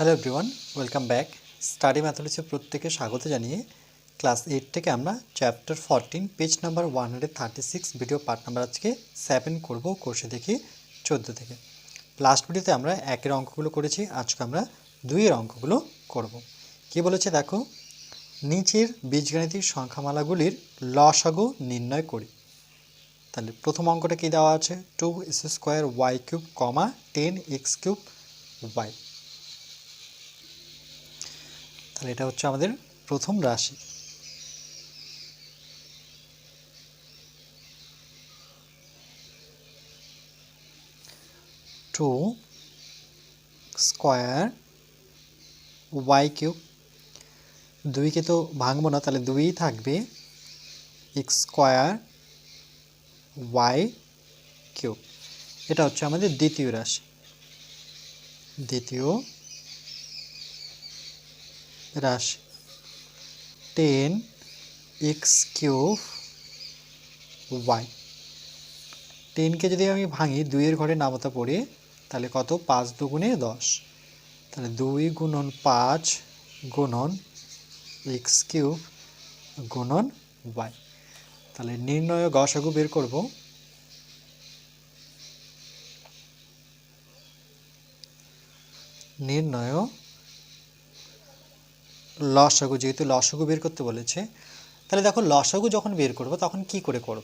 Hello everyone welcome back study ম্যাথমেটিক্সে প্রত্যেকে স্বাগত জানিয়ে ক্লাস এইট থেকে আমরা chapter fourteen page number one hundred thirty six video part number আজকে সেভেন করব কোর্সে দেখি চোদ্দ থেকে। লাস্ট ভিডিওতে আমরা একের অঙ্কগুলো করেছি, আজকে আমরা দুইয়ের অঙ্কগুলো করব। কি বলেছে দেখো? নিচের বীজগাণিতিক সংখ্যামালাগুলির লসাগু নির্ণয় করি। তাহলে প্রথম অঙ্কটা কি দেওয়া আছে? Two s square y cube comma ten x cube y তাহলে এটা হচ্ছে আমাদের প্রথম রাশি। Two square y cube. দুইকে তো ভাঙবো না, তাহলে দুই থাকবে। X square y cube. এটা হচ্ছে আমাদের দ্বিতীয় রাশি। দ্বিতীয় রাশি। টেন এক্স কিউব ওয়াই টেনকে যদি আমি ভাঙি, দুইয়ের ঘরে নামতা পড়ে, তাহলে কত? পাঁচ দুগুণে দশ। তাহলে দুই গুণন পাঁচ গুণন এক্স কিউব গুণন ওয়াই তাহলে নির্ণয় গসাগু বের করব। নির্ণয় লসাগু, যেহেতু লসাগু বের করতে বলেছে, তাহলে দেখো লসাগু যখন বের করব, তখন কি করে করব?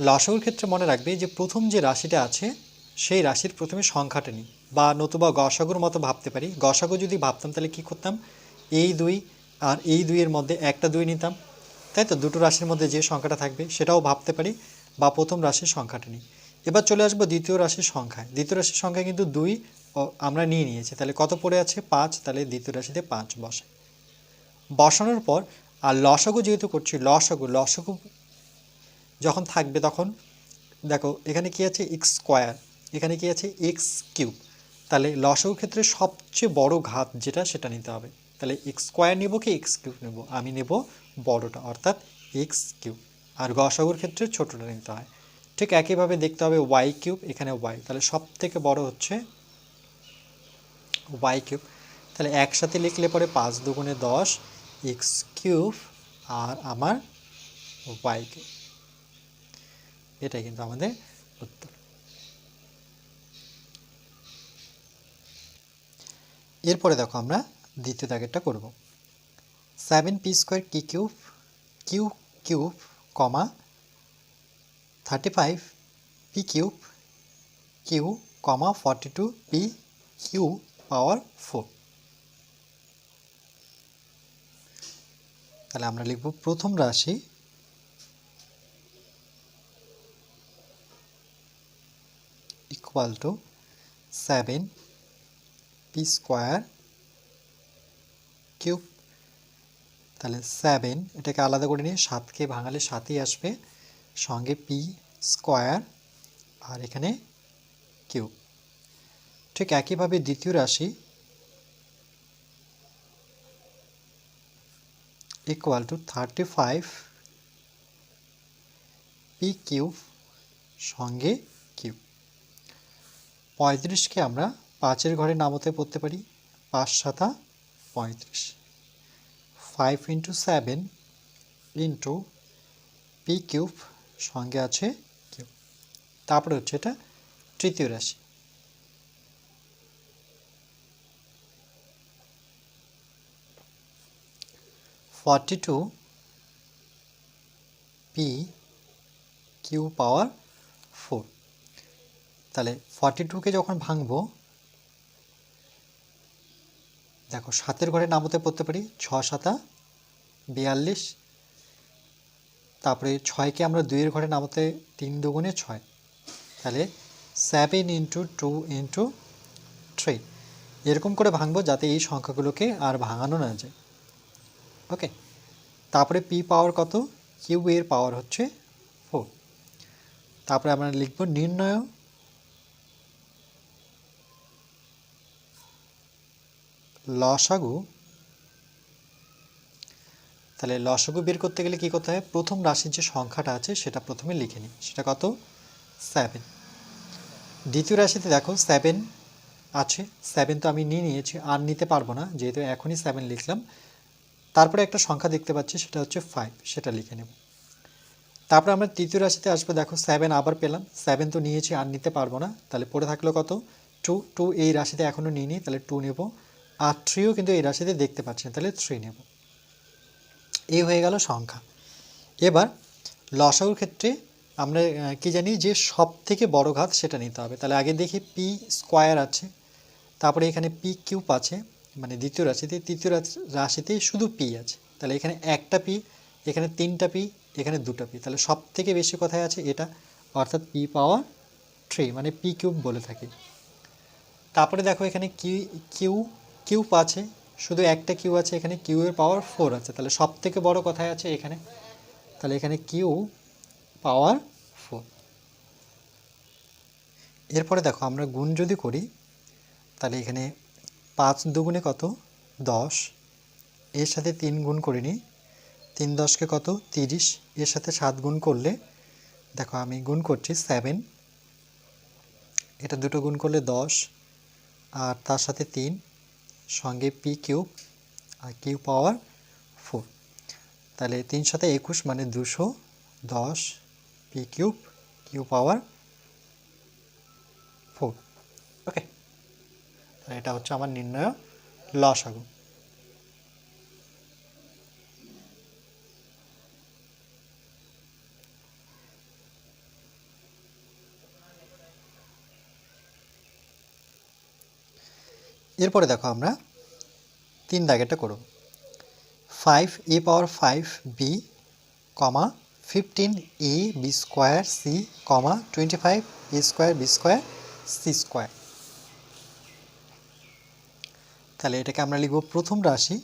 লসাগুর ক্ষেত্রে মনে রাখবে যে প্রথম যে রাশিটা আছে, সেই রাশির প্রথমে সংখ্যাটা নিই। বা নতুবা গসাগুর মতো ভাবতে পারি। গসাগু যদি ভাবতাম, তাহলে কি করতাম? এই দুই আর এই দুইয়ের মধ্যে একটা দুই নিতাম। তাই তো? দুটো রাশির মধ্যে যে সংখ্যাটা থাকবে, সেটাও ভাবতে পারি। বা প্রথম রাশির সংখ্যাটা নিই। এবার চলে আসব দ্বিতীয় রাশির সংখ্যায়। দ্বিতীয় রাশির সংখ্যা কিন্তু দুই আমরা নিয়ে নিয়েছি। তাহলে কত পড়ে আছে? পাঁচ। তাহলে দ্বিতীয় রাশিতে পাঁচ বসে। বসানোর পর আর লসাগু যেহেতু করছি, লসাগু লসাগু যখন থাকবে তখন দেখো এখানে কি আছে এক্স স্কোয়ার এখানে কি আছে এক্স কিউব তাহলে লসাগুর ক্ষেত্রে সবচেয়ে বড় ঘাত যেটা সেটা নিতে হবে। তাহলে এক্স স্কোয়ার নেব কি এক্স কিউব নেব? আমি নেব বড়টা, অর্থাৎ এক্স কিউব আর গসাগুর ক্ষেত্রে ছোটোটা নিতে হয়। ঠিক একইভাবে দেখতে হবে ওয়াই কিউব এখানে ওয়াই তাহলে সব থেকে বড় হচ্ছে ওয়াই কিউব তাহলে একসাথে লিখলে পরে পাঁচ দুগুণে দশ এক্স কিউব আর আমার ওয়াই কিউব। এটাই কিন্তু আমাদের উত্তর। এরপরে দেখো আমরা দ্বিতীয় দাগেরটা করব। সেভেন পি স্কোয়ার কি cube q cube comma thirty five p cube q comma forty two p q power four তাহলে আমরা লিখব প্রথম রাশি। Equal to seven p square cube তাহলে সেভেন এটাকে আলাদা করে নিয়ে সাতকে ভাঙালে সাতই আসবে। সঙ্গে পি স্কোয়ার আর এখানে কিউব ঠিক একইভাবে দ্বিতীয় রাশি two thirty five p cube সঙ্গে কিউব পঁয়ত্রিশকে আমরা পাঁচের ঘরে নামতে পড়তে পারি, পাঁচ সাতা পঁয়ত্রিশ। Five into seven into p cube সঙ্গে আছে কিউব তারপরে হচ্ছে এটা তৃতীয় রাশি। Forty two p q power four তাহলে ফর্টি টুকে যখন ভাঙবো, দেখো সাতের ঘরে নামতে পড়তে পারি, ছ সাতা বিয়াল্লিশ, তারপরে ছয়কে আমরা দুইয়ের ঘরে নামতে তিন দুগুণে ছয়। তাহলে seven into two into three এরকম করে ভাঙবো যাতে এই সংখ্যাগুলোকে আর ভাঙানো না যায়। ওকে তারপরে পি পাওয়ার কত? কিউ এর পাওয়ার হচ্ছে ফোর তারপরে আমরা লিখব নির্ণয়। লসাগু। তাহলে লসাগু বের করতে গেলে কি করতে হয়? প্রথম রাশির যে সংখ্যাটা আছে, সেটা প্রথমে লিখে নিই। সেটা কত? সেভেন দ্বিতীয় রাশিতে দেখো সেভেন আছে। সেভেন তো আমি নিয়ে নিয়েছি, আর নিতে পারব না। যেহেতু এখনই সেভেন লিখলাম। তারপরে একটা সংখ্যা দেখতে পাচ্ছি, সেটা হচ্ছে ফাইভ সেটা লিখে নেব। তারপরে আমরা তৃতীয় রাশিতে আসব, দেখো সেভেন আবার পেলাম। সেভেন তো নিয়েছি, আর নিতে পারব না। তাহলে পড়ে থাকল কত? টু টু এই রাশিতে এখনও নিই তাহলে টু নেব। আর থ্রিও কিন্তু এই রাশিতে দেখতে পাচ্ছি না, তাহলে থ্রি নেব। এই হয়ে গেল সংখ্যা। এবার লসাগুর ক্ষেত্রে আমরা কি জানি যে সব থেকে বড় ঘাত সেটা নিতে হবে। তাহলে আগে দেখি পি স্কোয়ার আছে, তারপরে এখানে পি কিউব আছে মানে দ্বিতীয় রাশিতে, তৃতীয় রাশি- রাশিতে শুধু পি আছে। তাহলে এখানে একটা পি, এখানে তিনটা পি, এখানে দুটা পি। তাহলে সব থেকে বেশি কোথায় আছে এটা? অর্থাৎ পি পাওয়ার থ্রি মানে পি কিউব বলে থাকি। তারপরে দেখো এখানে কিউ কিউ, কিউব আছে। শুধু একটা কিউ আছে, এখানে কিউ এর পাওয়ার ফোর আছে। তাহলে সব থেকে বড় কোথায় আছে এখানে? তাহলে এখানে কিউ পাওয়ার ফোর। এরপরে দেখো আমরা গুণ যদি করি, তাহলে এখানে পাঁচ দুগুণে কত? দশ। এর সাথে তিন গুণ করে নিই। তিন দশকে কত? তিরিশ। এর সাথে সাত গুণ করলে, দেখো আমি গুণ করছি সেভেন। এটা দুটো গুণ করলে দশ। আর তার সাথে তিন। সঙ্গে পি কিউব আর কিউ পাওয়ার ফোর। তাহলে তিন সাথে একুশ মানে দুশো দশ। P cube, q power four. Okay. এটা হচ্ছে আমার নির্ণয় লস লসাগু এরপরে দেখো আমরা তিন দাগেরটা করব। Five a power five b comma fifteen a b square c comma twenty five a square b square c square তাহলে এটাকে আমরা লিখব প্রথম রাশি।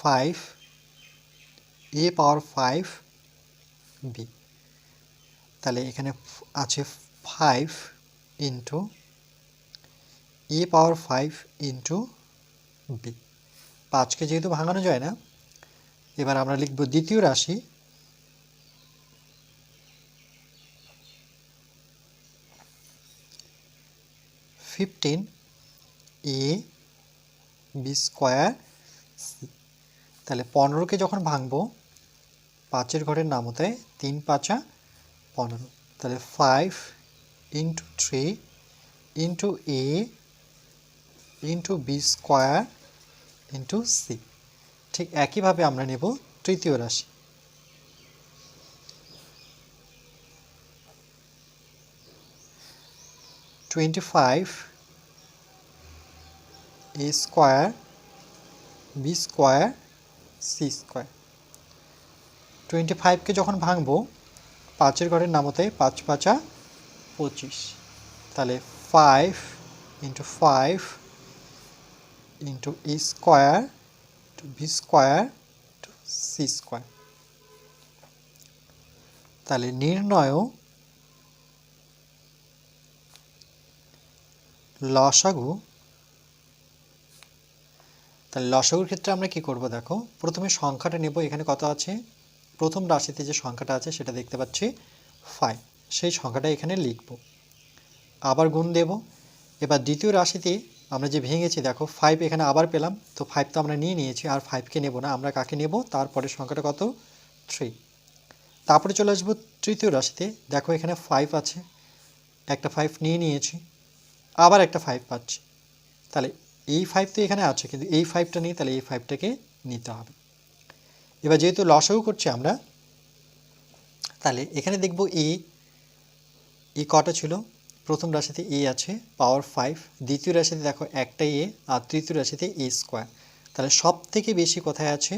Five a power five b তাহলে এখানে আছে five into a power five into b পাঁচকে যেহেতু ভাঙানো যায় না, এবার আমরা লিখব দ্বিতীয় রাশি। ফিফটিন এ বি স্কোয়ার তাহলে পনেরোকে যখন ভাঙবো, পাঁচের ঘরের নাম হতে তিন পাঁচা পনেরো। তাহলে five into three into A into B square into C ঠিক একইভাবে আমরা নেব তৃতীয় রাশি। Twenty five A square B square C square twenty ফাইভকে যখন ভাঙবো, পাঁচের ঘরের নামতে পাঁচ পাঁচা পঁচিশ। তাহলে five into five into e square to b square to c square তাহলে নির্ণয় লসাগু লসাগুর ক্ষেত্রে আমরা কি করব দেখো? প্রথমে সংখ্যাটা নেব, এখানে কত আছে? প্রথম রাশিতে যে সংখ্যাটা আছে সেটা দেখতে পাচ্ছি ফাইভ সেই সংখ্যাটা এখানে লিখব। আবার গুণ দেব। এবার দ্বিতীয় রাশিতে আমরা যে ভেঙেছি, দেখো ফাইভ এখানে আবার পেলাম, তো ফাইভ তো আমরা নিয়ে নিয়েছি, আর ফাইভকে নেব না। আমরা কাকে নেব? তারপরে সংখ্যাটা কত? থ্রি তারপরে চলে আসব তৃতীয় রাশিতে। দেখো এখানে ফাইভ আছে। একটা ফাইভ নিয়ে নিয়েছি। আবার একটা ফাইভ পাচ্ছি। তাহলে এই ফাইভ তো এখানে আছে, কিন্তু এই ফাইভটা নেই তাহলে এই ফাইভটাকে নিতে হবে। এবার যেহেতু লসাগু করছি আমরা, তাহলে এখানে দেখব এ এ কটা ছিল? প্রথম রাশিতে এ আছে পাওয়ার ফাইভ দ্বিতীয় রাশিতে দেখো একটা এ আর তৃতীয় রাশিতে এ স্কোয়ার তাহলে সব থেকে বেশি কোথায় আছে?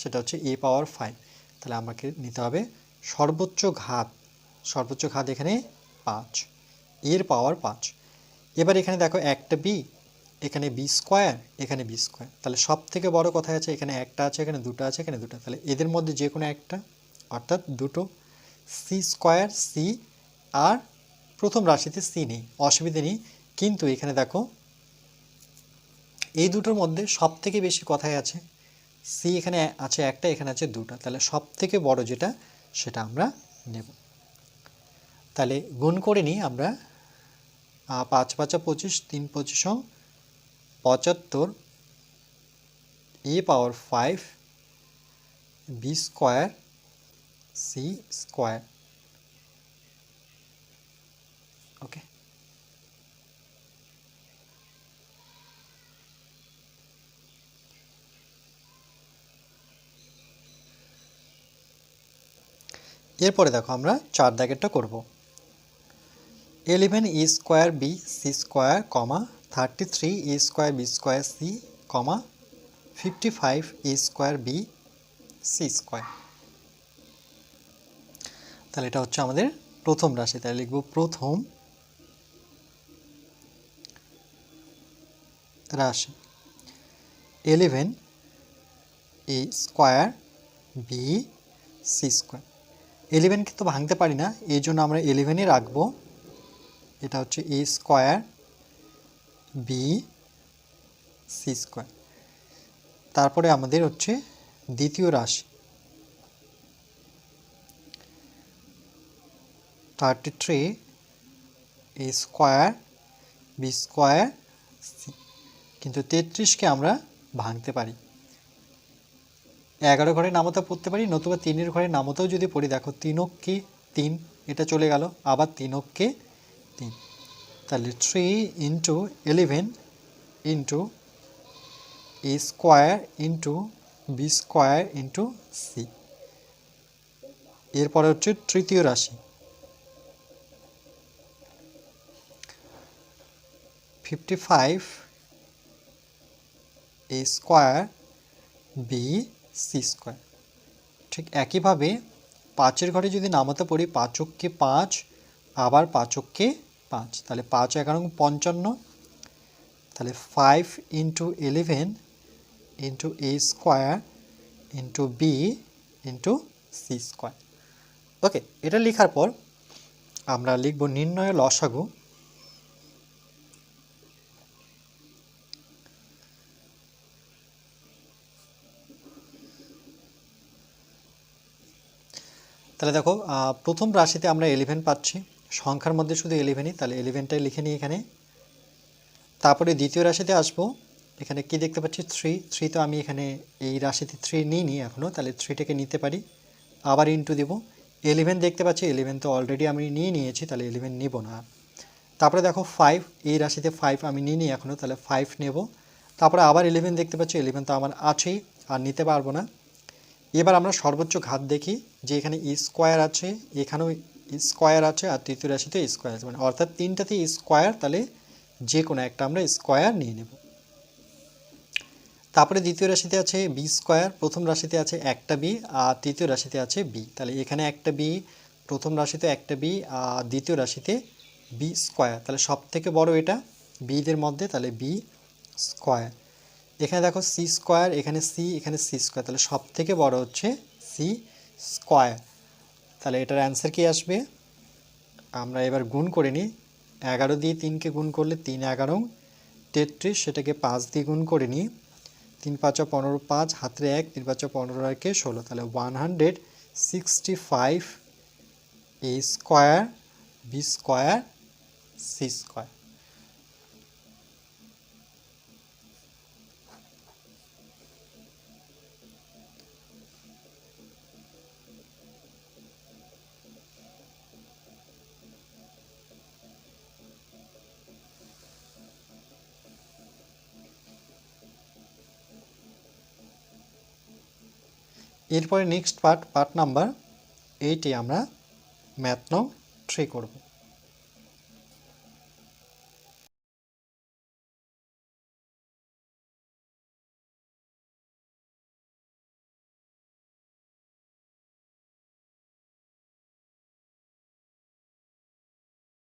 সেটা হচ্ছে এ পাওয়ার ফাইভ তাহলে আমাকে নিতে হবে সর্বোচ্চ ঘাত সর্বোচ্চ ঘাত এখানে পাঁচ, এর পাওয়ার পাঁচ। এবার এখানে দেখো একটা বি এখানে বি স্কোয়ার এখানে বি স্কোয়ার তাহলে সব থেকে বড় কোথায় আছে? এখানে একটা আছে, এখানে দুটো আছে, এখানে দুটো। তাহলে এদের মধ্যে যে কোনো একটা, অর্থাৎ দুটো সি স্কোয়ার সি আর প্রথম রাশিতে সি নেই। অসুবিধে নেই। কিন্তু এখানে দেখো, এই দুটোর মধ্যে সব থেকে বেশি কথায় আছে? সি এখানে আছে একটা, এখানে আছে দুটো। তাহলে সব থেকে বড় যেটা, সেটা আমরা নেব। তাহলে গুণ করে নিই আমরা পাঁচ পাঁচা পঁচিশ, তিন পঁচিশ পঁচাত্তর a power five b square c square okay এরপরে দেখো আমরা চার দাগেরটা করব। Eleven e square b c square comma thirty three e square b square c comma fifty five e square b c square তাহলে এটা হচ্ছে আমাদের প্রথম রাশি, তাহলে লিখব প্রথম রাশি eleven a square b c square এলেভেনকে তো ভাঙতে পারি না, এই জন্য আমরা এলেভেনই রাখব, এটা হচ্ছে a square b c square তারপরে আমাদের হচ্ছে দ্বিতীয় রাশি। Thirty three a square b square c কিন্তু তেত্রিশকে আমরা ভাঙতে পারি। এগারো ঘরে নামতা পড়তে পারি, নতুবা তিনের ঘরে নামতাও যদি পড়ি, দেখো তিনককে তিন, এটা চলে গেল, আবার তিনককে তিন। তাহলে three into eleven into a square into b square into c এরপরে হচ্ছে তৃতীয় রাশি। Fifty five a square b c square ঠিক একইভাবে পাঁচের ঘরে যদি নামাতে পড়ি পাঁচককে পাঁচ, আবার পাঁচককে পাঁচ, তাহলে পাঁচ এগারো পঞ্চান্ন, তাহলে five into eleven into a square into b into c square okay এটা লেখার পর আমরা লিখব নির্ণয় লসাগু তাহলে দেখো প্রথম রাশিতে আমরা এলিভেন পাচ্ছি। সংখ্যার মধ্যে শুধু ইলেভেনই তাহলে ইলেভেনটাই লিখে নিই এখানে। তারপরে দ্বিতীয় রাশিতে আসব। এখানে কি দেখতে পাচ্ছি? থ্রি থ্রি তো আমি এখানে এই রাশিতে থ্রি নিইনি এখনও তাহলে থ্রিটাকে নিতে পারি। আবার ইন্টু দেবো। এলিভেন দেখতে পাচ্ছি ইলেভেন তো অলরেডি আমি নিয়ে নিয়েছি, তাহলে ইলেভেন নিব না। তারপরে দেখো ফাইভ এই রাশিতে ফাইভ আমি নিই নি এখনও তাহলে ফাইভ নেব। তারপরে আবার ইলেভেন দেখতে পাচ্ছি ইলেভেন তো আমার আছেই, আর নিতে পারব না। এবার আমরা সর্বোচ্চ ঘাত দেখি, যে এখানে স্কোয়ার আছে, এখানেও স্কোয়ার আছে আর তৃতীয় রাশিতে স্কোয়ার আছে। মানে অর্থাৎ তিনটাতে স্কোয়ার, তাহলে যে কোনো একটা আমরা স্কোয়ার নিয়ে নেব। তারপরে দ্বিতীয় রাশিতে আছে বি স্কোয়ার, প্রথম রাশিতে আছে একটা বি আর তৃতীয় রাশিতে আছে বি। তাহলে এখানে একটা বি, প্রথম রাশিতে একটা বি আর দ্বিতীয় রাশিতে বি স্কোয়ার। তাহলে সব থেকে বড় এটা বিদের মধ্যে, তাহলে বি স্কোয়ার। এখানে দেখো সি স্কোয়ার, এখানে সি এখানে সি স্কোয়ার। তাহলে সব থেকে বড় হচ্ছে সি স্কোয়ার। তাহলে এটার অ্যান্সার কি আসবে? আমরা এবার গুণ করে নিই। এগারো দিয়ে তিনকে গুণ করলে তিন এগারো। তেত্রিশ, সেটাকে পাঁচ দিয়ে গুণ করে নিই। তিন পাঁচা পনেরো পাঁচ হাতে এক, তিন পাঁচ পনেরো একে ষোলো। তাহলে one hundred sixty five a square b square c square এরপরে নেক্সট পার্ট পার্ট নাম্বার এইটে আমরা ম্যাথ নং থ্রি করব।